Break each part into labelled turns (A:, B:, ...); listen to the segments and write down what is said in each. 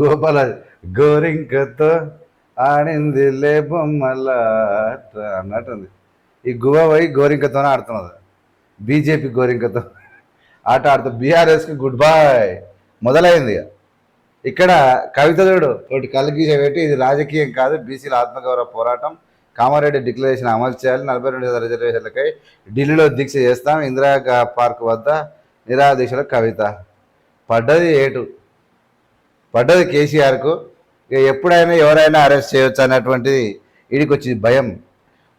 A: గోపాల గోరింకతో ఆడింది లే బొమ్మల అన్నట్టుంది. ఈ గువ గోరింకతోనే ఆడుతున్నది. బీజేపీ గోరింకతో ఆట ఆడుతూ బీఆర్ఎస్కి గుడ్ బాయ్ మొదలైంది ఇక. ఇక్కడ కవిత చూడు ఒకటి కలిగి పెట్టి ఇది రాజకీయం కాదు బీసీల ఆత్మగౌరవ పోరాటం. కామారెడ్డి డిక్లరేషన్ అమలు చేయాలి నలభై రెండు శాతం రిజర్వేషన్లకై ఢిల్లీలో దీక్ష చేస్తాం. ఇందిరా పార్క్ వద్ద నిరాదీక్షల కవిత. పడ్డది ఏటు? పడ్డది కేసీఆర్కు. ఇక ఎప్పుడైనా ఎవరైనా అరెస్ట్ చేయొచ్చు అన్నటువంటిది వీడికి వచ్చింది భయం.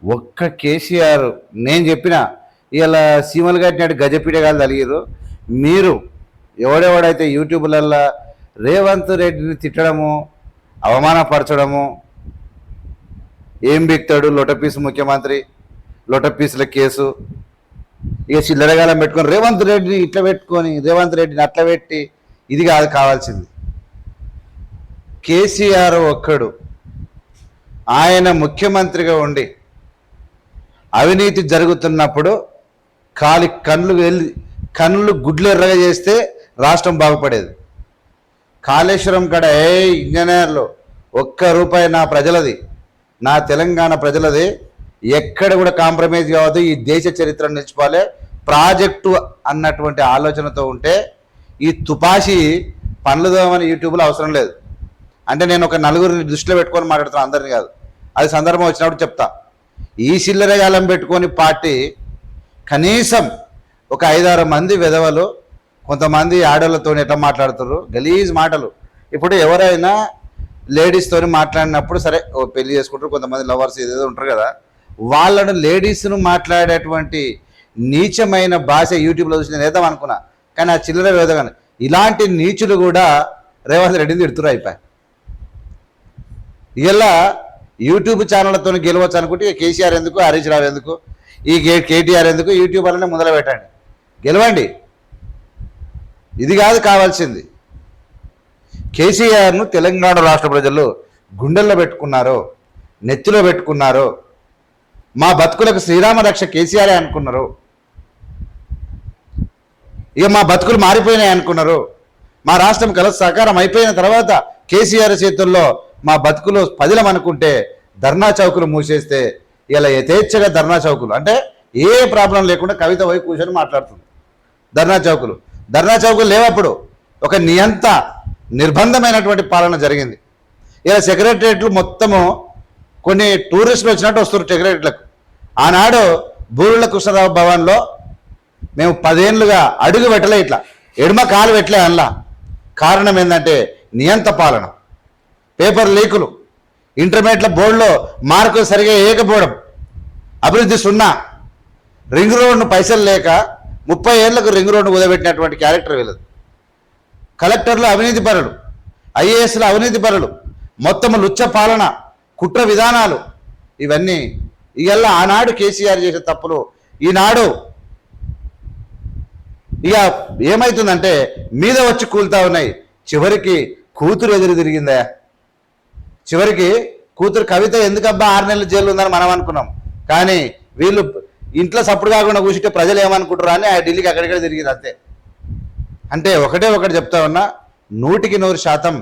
A: ఒక్క కేసీఆర్ నేను చెప్పిన ఇలా సీమలు కట్టినట్టు గజపీడగాలు తలిగిరు మీరు ఎవడెవడైతే యూట్యూబ్లల్లో రేవంత్ రెడ్డిని తిట్టడము అవమానపరచడము ఏం బిక్తాడు లొటపీస్ ముఖ్యమంత్రి లొటపీసుల కేసు ఇక చిల్లరగాలం పెట్టుకొని రేవంత్ రెడ్డిని ఇట్లా పెట్టుకొని రేవంత్ రెడ్డిని అట్లా పెట్టి ఇది కాదు కావాల్సింది. కేసీఆర్ ఒక్కడు. ఆయన ముఖ్యమంత్రిగా ఉండి అవినీతి జరుగుతున్నప్పుడు కాలి కళ్ళు వెళ్ళి కళ్ళు గుడ్లు ఎర్రగా చేస్తే రాష్ట్రం బాగుపడేది. కాళేశ్వరం కడ ఏ ఇంజనీర్లు ఒక్క రూపాయి నా ప్రజలది నా తెలంగాణ ప్రజలది ఎక్కడ కూడా కాంప్రమైజ్ కావద్దు ఈ దేశ చరిత్ర నిలిచిపోలే ప్రాజెక్టు అన్నటువంటి ఆలోచనతో ఉంటే ఈ తుపాషి పనులుదామని యూట్యూబ్లో అవసరం లేదు. అంటే నేను ఒక నలుగురిని దృష్టిలో పెట్టుకొని మాట్లాడుతున్నాను అందరిని కాదు. అది సందర్భం వచ్చినప్పుడు చెప్తా. ఈ చిల్లరగాలం పెట్టుకొని పార్టీ కనీసం ఒక ఐదారు మంది విధవలు కొంతమంది ఆడవాళ్ళతో ఎట్లా మాట్లాడుతారు గలీజ్ మాటలు. ఇప్పుడు ఎవరైనా లేడీస్తో మాట్లాడినప్పుడు సరే ఓ పెళ్ళి చేసుకుంటారు కొంతమంది లవర్స్ ఏదేదో ఉంటారు కదా. వాళ్ళను లేడీస్ను మాట్లాడేటువంటి నీచమైన భాష యూట్యూబ్లో చూసి నేను వేద్దాం అనుకున్నా. కానీ ఆ చిల్లర వేదగానే ఇలాంటి నీచులు కూడా రేవంత్ రెడ్డిని తిడుతురు అయిపోయి. ఇలా యూట్యూబ్ ఛానళ్ళతో గెలవచ్చు అనుకుంటే కేసీఆర్ ఎందుకు హరీష్ రావు ఎందుకు ఈ కేటీఆర్ ఎందుకు యూట్యూబ్ వల్లనే మొదలు పెట్టండి గెలవండి. ఇది కాదు కావాల్సింది. కేసీఆర్ను తెలంగాణ రాష్ట్ర ప్రజలు గుండెల్లో పెట్టుకున్నారు నెత్తిలో పెట్టుకున్నారు మా బతుకులకు శ్రీరామ రక్ష కేసీఆరే అనుకున్నారు ఇక మా బతుకులు మారిపోయినాయి అనుకున్నారు మా రాష్ట్రం కల సహకారం అయిపోయిన తర్వాత కేసీఆర్ చేతుల్లో మా బతుకులో పదిలం అనుకుంటే ధర్నా చౌకులు మూసేస్తే ఇలా యథేచ్ఛగా ధర్నా చౌకులు. అంటే ఏ ప్రాబ్లం లేకుండా కవిత పోయి కూర్చొని మాట్లాడుతుంది. ధర్నా చౌకులు. ధర్నా చౌకులు లేవప్పుడు ఒక నియంత నిర్బంధమైనటువంటి పాలన జరిగింది. ఇలా సెక్రటరియట్లు మొత్తము కొన్ని టూరిస్టులు వచ్చినట్టు వస్తారు సెక్రటరీలకు ఆనాడు బూరుల కృష్ణరావు భవన్లో మేము పదేళ్ళుగా అడుగు పెట్టలే ఇట్లా. ఎడమ కాలు పెట్టలే అందులో కారణం ఏంటంటే నియంత పాలన. పేపర్ లీకులు. ఇంటర్మీడియట్ల బోర్డులో మార్కులు సరిగా వేయకపోవడం. అభివృద్ధి సున్నా. రింగ్ రోడ్ను పైసలు లేక ముప్పై ఏళ్ళకు రింగ్ రోడ్డు కుదబెట్టినటువంటి క్యారెక్టర్ వీళ్ళది. కలెక్టర్లు అవినీతి పరులు. ఐఏఎస్లు అవినీతి పరులు. మొత్తం లుచ్చ పాలన కుట్ర విధానాలు. ఇవన్నీ ఇవల్ల ఆనాడు కేసీఆర్ చేసే తప్పులు ఈనాడు ఇక ఏమవుతుందంటే మీద వచ్చి కూలుతా ఉన్నాయి. చివరికి కూతురు ఎదురు తిరిగిందా? చివరికి కూతురు కవిత ఎందుకబ్బా ఆరు నెలల జైలు ఉందని మనం అనుకున్నాం. కానీ వీళ్ళు ఇంట్లో సప్పుడు కాకుండా కూర్చుంటే ప్రజలు ఏమనుకుంటారు అని ఆ ఢిల్లీకి అక్కడిక్కడ తిరిగింది అంతే. అంటే ఒకటే ఒకటి చెప్తా ఉన్నా నూటికి నూరు శాతం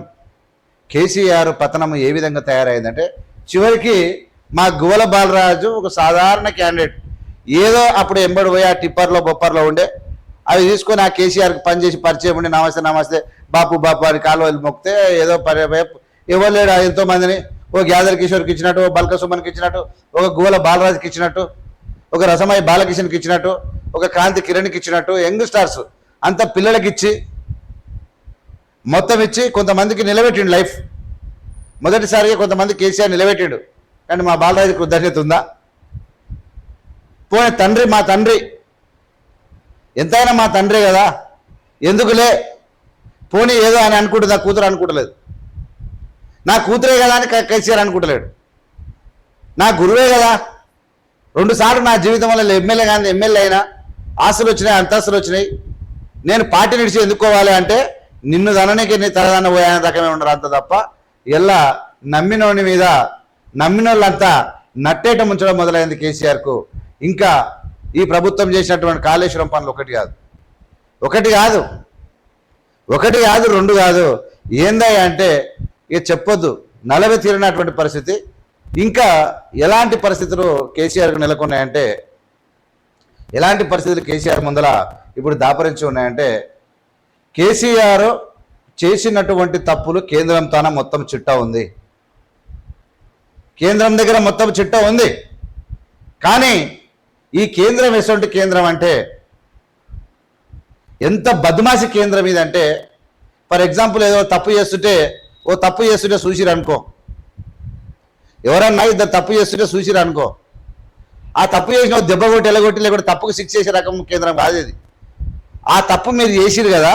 A: కేసీఆర్ పతనం ఏ విధంగా తయారైందంటే చివరికి మా గువల బాలరాజు ఒక సాధారణ క్యాండిడేట్. ఏదో అప్పుడు ఎంబడి పోయి ఆ టిప్పర్లో బొప్పర్లో ఉండే అవి తీసుకొని ఆ కేసీఆర్కి పనిచేసి పరిచయం ఉండి నమస్తే నమస్తే బాపు బాపు అని కాలువలు మొక్కితే ఏదో పరి ఎవరు లేడు ఎంతో మందిని? ఓ గ్యాదర్ కిషోర్కి ఇచ్చినట్టు ఓ బల్క సుమన్కి ఇచ్చినట్టు ఒక గోల బాలరాజుకి ఇచ్చినట్టు ఒక రసమయ్య బాలకిషన్కి ఇచ్చినట్టు ఒక క్రాంతి కిరణ్కి ఇచ్చినట్టు యంగ్ స్టార్స్ అంత పిల్లలకి ఇచ్చి మొత్తం ఇచ్చి కొంతమందికి నిలబెట్టిండు లైఫ్. మొదటిసారిగా కొంతమంది కేసీఆర్ నిలబెట్టిండు. కానీ మా బాలరాజు కృతజ్ఞత ఉందా? పోనీ తండ్రి మా తండ్రి. ఎంతైనా మా తండ్రే కదా. ఎందుకులే? పోనీ ఏదో అని అనుకుంటుందా? కూతురు అనుకుంటలేదు. నా కూతురే కదా అని కేసీఆర్ అనుకుంటలేడు. నా గురువే కదా. రెండుసార్లు నా జీవితం వల్ల ఎమ్మెల్యే కానీ ఎమ్మెల్యే అయినా ఆస్తులు వచ్చినాయి అంతస్తులు వచ్చినాయి. నేను పార్టీ నిడిచి ఎందుకోవాలి అంటే నిన్ను తననికి నీ తలదన్న పోయాన రకమే ఉండరు అంత తప్ప ఇలా నమ్మినోని మీద నమ్మినోళ్ళంతా నట్టేట ముంచడం మొదలైంది కేసీఆర్కు. ఇంకా ఈ ప్రభుత్వం చేసినటువంటి కాళేశ్వరం పనులు ఒకటి కాదు. ఒకటి కాదు. ఒకటి కాదు రెండు కాదు. ఏందయ్య అంటే ఇక చెప్పొద్దు. నలభై తీరినటువంటి పరిస్థితి. ఇంకా ఎలాంటి పరిస్థితులు కేసీఆర్కు నెలకొన్నాయంటే ఎలాంటి పరిస్థితులు కేసీఆర్ ముందల ఇప్పుడు దాపరించి ఉన్నాయంటే కేసీఆర్ చేసినటువంటి తప్పులు కేంద్రం తాన మొత్తం చిట్టా ఉంది. కేంద్రం దగ్గర మొత్తం చిట్టా ఉంది. కానీ ఈ కేంద్రం ఎటువంటి కేంద్రం అంటే ఎంత బద్మాసి కేంద్రం ఇదంటే ఫర్ ఎగ్జాంపుల్ ఏదో తప్పు చేస్తుంటే ఓ తప్పు చేస్తుంటే చూసిరు అనుకో ఎవరన్నా ఇద్దరు తప్పు చేస్తుంటే చూసిరు అనుకో ఆ తప్పు చేసిన దెబ్బ కొట్టి ఎలగొట్టి లేకపోతే తప్పుకు శిక్ష చేసే రకం కేంద్రం కాదు ఇది. ఆ తప్పు మీరు చేసిరు కదా.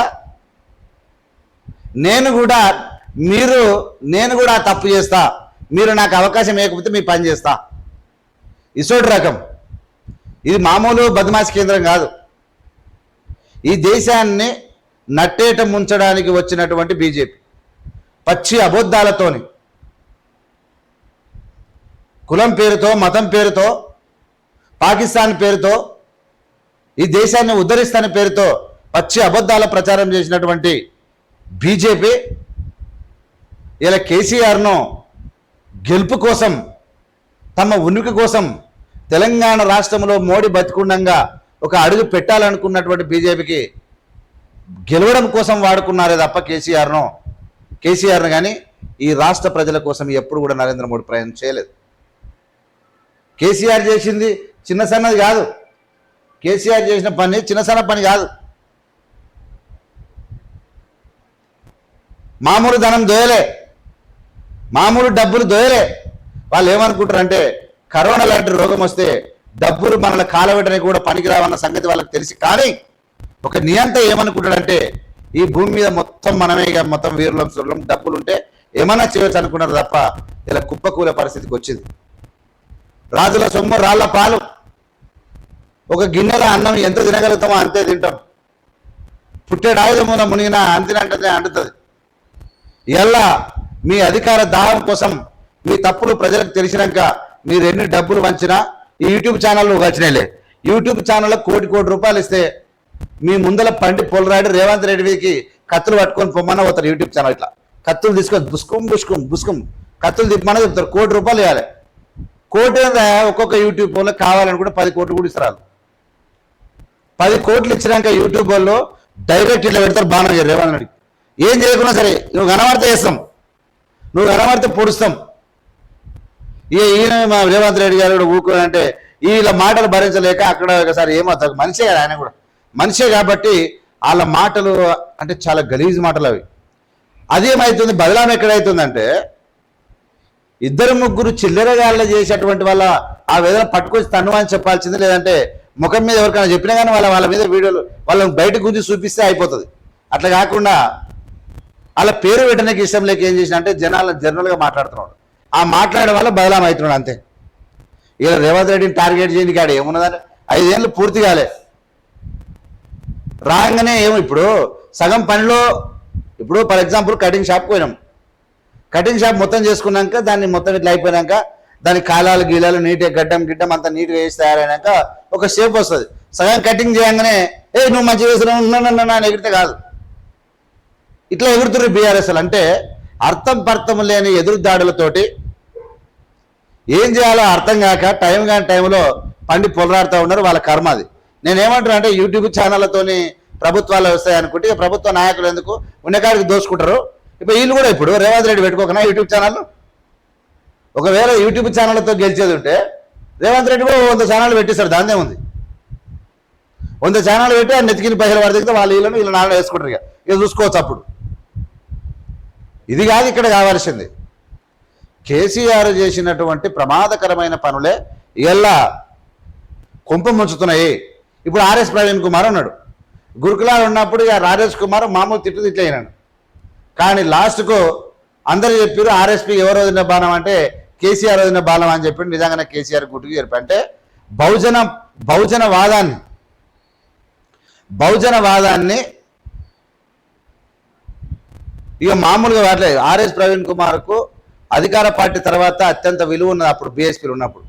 A: నేను కూడా మీరు నేను కూడా తప్పు చేస్తా. మీరు నాకు అవకాశం ఇవ్వకపోతే మీ పని చేస్తా. ఇసోటి రకం. ఇది మామూలు బదమాష్ కేంద్రం కాదు. ఈ దేశాన్ని నట్టేట ముంచడానికి వచ్చినటువంటి బీజేపీ. పచ్చి అబద్ధాలతోని. కులం పేరుతో మతం పేరుతో పాకిస్తాన్ పేరుతో ఈ దేశాన్ని ఉద్ధరిస్తాని పేరుతో పచ్చి అబద్ధాల ప్రచారం చేసినటువంటి బీజేపీ ఇలా కేసీఆర్ను గెలుపు కోసం తమ ఉనికి కోసం తెలంగాణ రాష్ట్రంలో మోడీ బతికుండంగా ఒక అడుగు పెట్టాలనుకున్నటువంటి బీజేపీకి గెలవడం కోసం వాడుకున్నారే తప్ప కేసీఆర్ను కేసీఆర్ను కానీ ఈ రాష్ట్ర ప్రజల కోసం ఎప్పుడు కూడా నరేంద్ర మోడీ ప్రయాణం చేయలేదు. కేసీఆర్ చేసింది చిన్న సన్నది కాదు. కేసీఆర్ చేసిన పని చిన్న సన్న పని కాదు. మామూలు ధనం దోయలే. మామూలు డబ్బులు దోయలే. వాళ్ళు ఏమనుకుంటారంటే కరోనా లాంటి రోగం వస్తే డబ్బులు మనల్ని కాలబెట్టడానికి కూడా పనికిరావన్న సంగతి వాళ్ళకి తెలిసి కానీ ఒక నియంత ఏమనుకుంటాడంటే ఈ భూమి మీద మొత్తం మనమే ఇక మొత్తం వీరులం సురులం డబ్బులు ఉంటే ఏమన్నా చేయొచ్చు అనుకున్నారు తప్ప ఇలా కుప్పకూల పరిస్థితికి వచ్చింది. రాజుల సొమ్ము రాళ్ళ పాలు. ఒక గిన్నెల అన్నం ఎంత తినగలుగుతామో అంతే తింటాం. పుట్టేడు మూల మునిగిన అంతినంటే అంటుతుంది. ఇలా మీ అధికార దాహం కోసం మీ తప్పులు ప్రజలకు తెలిసినాక మీరు ఎన్ని డబ్బులు వంచినా ఈ యూట్యూబ్ ఛానల్లో వచ్చినాయిలే. యూట్యూబ్ ఛానల్లో కోటి కోటి రూపాయలు ఇస్తే మీ ముందల పండి పొలరాడు రేవంత్ రెడ్డికి కత్తులు పట్టుకొని పొమ్మన్న పోతారు యూట్యూబ్ ఛానల్ ఇట్లా. కత్తులు తీసుకొని బుస్కుం బుస్కుం బుస్కుం. కత్తులు తిప్పమని చెప్తారు. కోటి రూపాయలు ఇవ్వాలి. కోటి మీద ఒక్కొక్క యూట్యూబ్ వాళ్ళు కావాలనుకుంటే పది కోట్లు కూడా ఇస్తారు. పది కోట్లు ఇచ్చినాక యూట్యూబ్ వాళ్ళు డైరెక్ట్ ఇట్లా పెడతారు బాగా రేవంత్ రెడ్డి ఏం చేయకున్నా సరే నువ్వు కనబడితే వేస్తాం నువ్వు కనబడితే పొడుస్తాం. ఇక ఈయన మా రేవంత్ రెడ్డి గారు కూడా ఊరుకోనంటే వీళ్ళ మాటలు భరించలేక అక్కడ ఒకసారి ఏమవుతారు మనిషే కదా ఆయన కూడా. మనిషే కాబట్టి వాళ్ళ మాటలు అంటే చాలా గలీజ్ మాటలు అవి. అదేమవుతుంది బదలాం ఎక్కడైతుందంటే ఇద్దరు ముగ్గురు చిల్లరగాళ్ళ చేసేటువంటి వాళ్ళ ఆ విధంగా పట్టుకొచ్చి తను అని చెప్పాల్సింది లేదంటే ముఖం మీద ఎవరికైనా చెప్పినా కానీ వాళ్ళ వాళ్ళ మీద వీడియోలు వాళ్ళని బయట గుంజి చూపిస్తే అయిపోతుంది. అట్లా కాకుండా వాళ్ళ పేరు పెట్టడానికి ఇష్టం లేక ఏం చేసిన అంటే జనాలు జనరల్గా మాట్లాడుతున్నాడు ఆ మాట్లాడే వల్ల బదలాం అవుతున్నాడు అంతే. ఇలా రేవంత్ రెడ్డిని టార్గెట్ చేయడానికి కాడ ఏమున్నదని ఐదేళ్ళు పూర్తి కాలే. రాగానే ఏమో ఇప్పుడు సగం పనిలో ఇప్పుడు ఫర్ ఎగ్జాంపుల్ కటింగ్ షాప్కి పోయినాం. కటింగ్ షాప్ మొత్తం చేసుకున్నాక దాన్ని మొత్తం ఇట్లా అయిపోయినాక దాని కాలాలు గీలాలు నీట్గా గడ్డం గిడ్డం అంత నీట్గా వేసి తయారైనాక ఒక షేప్ వస్తుంది. సగం కటింగ్ చేయగానే ఏ నువ్వు మంచిగా వేసిన అని ఎగిరితే కాదు. ఇట్లా ఎగురుతున్నారు బీఆర్ఎస్ఎల్ అంటే అర్థం పర్థం లేని ఎదురు దాడులతోటి ఏం చేయాలో అర్థం కాక టైం కాని టైంలో పండి పొలరాడుతూ ఉన్నారు వాళ్ళ కర్మ అది. నేనేమంటున్నా అంటే యూట్యూబ్ ఛానళ్ళతోని ప్రభుత్వాలు వస్తాయి అనుకుంటే ఇక ప్రభుత్వ నాయకులు ఎందుకు? ఉన్నకాడికి దోసుకుంటారు ఇప్పుడు వీళ్ళు కూడా ఇప్పుడు రేవంత్ రెడ్డి పెట్టుకోకనా యూట్యూబ్ ఛానల్ ఒకవేళ యూట్యూబ్ ఛానల్తో గెలిచేది ఉంటే రేవంత్ రెడ్డి కూడా వంద ఛానల్ పెట్టిస్తారు దాన్నే ఉంది. వంద ఛానల్ పెట్టి ఆ నెతికిన పైసలు పడితే వాళ్ళ వీళ్ళని వీళ్ళ నాన్న వేసుకుంటారు ఇక. ఇక చూసుకోవచ్చు అప్పుడు. ఇది కాదు ఇక్కడ కావాల్సింది. కేసీఆర్ చేసినటువంటి ప్రమాదకరమైన పనులే ఇలా కుంప ముంచుతున్నాయి. ఇప్పుడు ఆర్ఎస్ ప్రవీణ్ కుమార్ ఉన్నాడు గురుకులాలు ఉన్నప్పుడు ఇక రాజేష్ కుమార్ మామూలు తిట్టు తిట్లయినాడు కానీ లాస్ట్కు అందరూ చెప్పారు ఆర్ఎస్పీ ఎవరు వదిన బాణం అంటే కేసీఆర్ వదిన బాణం అని చెప్పి నిజంగానే కేసీఆర్ గుట్టుకు చెప్పి అంటే బహుజన బహుజన వాదాన్ని బహుజన వాదాన్ని ఇక మామూలుగా వాడలేదు ఆర్ఎస్ ప్రవీణ్ కుమార్కు అధికార పార్టీ తర్వాత అత్యంత విలువ ఉన్నది అప్పుడు బీఎస్పీలు ఉన్నప్పుడు.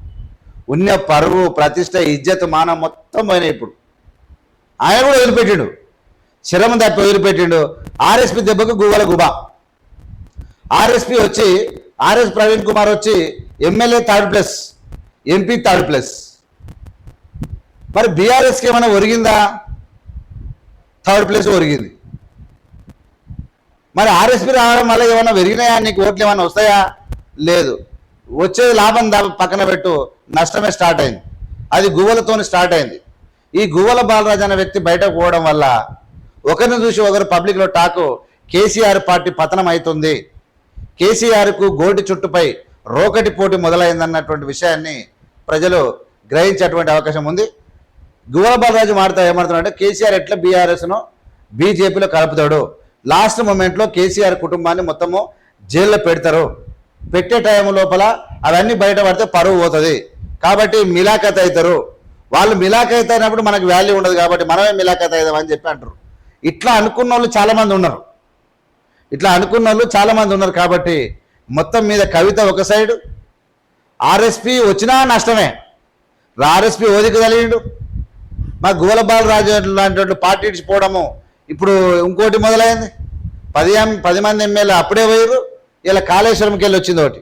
A: ఉన్న పరువు ప్రతిష్ట ఇజ్జత్ మానం మొత్తం పోయినాయి ఇప్పుడు. ఆయన కూడా వదిలిపెట్టిండు. శరం తప్పి వదిలిపెట్టిండు. ఆర్ఎస్పి దెబ్బకు గువ్వల గుబా. ఆర్ఎస్పి వచ్చి ఆర్ఎస్ ప్రవీణ్ కుమార్ వచ్చి MLA third plus MP third plus. మరి బీఆర్ఎస్కి ఏమైనా ఒరిగిందా? Third place ఒరిగింది. మరి ఆర్ఎస్పి రావడం వల్ల ఏమైనా పెరిగినాయా నీకు ఓట్లు ఏమైనా వస్తాయా? లేదు. వచ్చేది లాభం దా పక్కన పెట్టు. నష్టమే స్టార్ట్ అయింది. అది గువ్వలతో స్టార్ట్ అయింది. ఈ గువ్వల బాలరాజు అనే వ్యక్తి బయటకు పోవడం వల్ల ఒకరిని చూసి ఒకరు పబ్లిక్లో టాకు కేసీఆర్ పార్టీ పతనం అవుతుంది కేసీఆర్కు గోటి చుట్టుపై రోకటి పోటీ మొదలైందన్నటువంటి విషయాన్ని ప్రజలు గ్రహించేటువంటి అవకాశం ఉంది. గువ్వల బాలరాజు మాడతా ఏమడుతున్నాడంటే కేసీఆర్ ఎట్లా బీఆర్ఎస్ను బీజేపీలో కలుపుతాడు? లాస్ట్ మూమెంట్లో కేసీఆర్ కుటుంబాన్ని మొత్తము జైల్లో పెడతారు. పెట్టే టైం లోపల అవన్నీ బయటపడితే పరువు పోతుంది. కాబట్టి మిలాఖత్ అవుతారు. వాళ్ళు మిలాఖత్ అయినప్పుడు మనకు వాల్యూ ఉండదు కాబట్టి మనమే మిలాఖత్ అవుదామని చెప్పి అంటారు. ఇట్లా అనుకున్న వాళ్ళు చాలామంది ఉన్నారు. ఇట్లా అనుకున్న వాళ్ళు చాలామంది ఉన్నారు కాబట్టి మొత్తం మీద కవిత ఒక సైడు ఆర్ఎస్పి వచ్చినా నష్టమే. ఆర్ఎస్పి ఓదిక కలిగిండు మా గువల బాలరాజు లాంటి పార్టీ ఇడిచిపోవడము ఇప్పుడు ఇంకోటి మొదలైంది. పది పది మంది ఎమ్మెల్యే అప్పుడే పోయారు ఇలా కాళేశ్వరంకి వెళ్ళి వచ్చింది ఒకటి.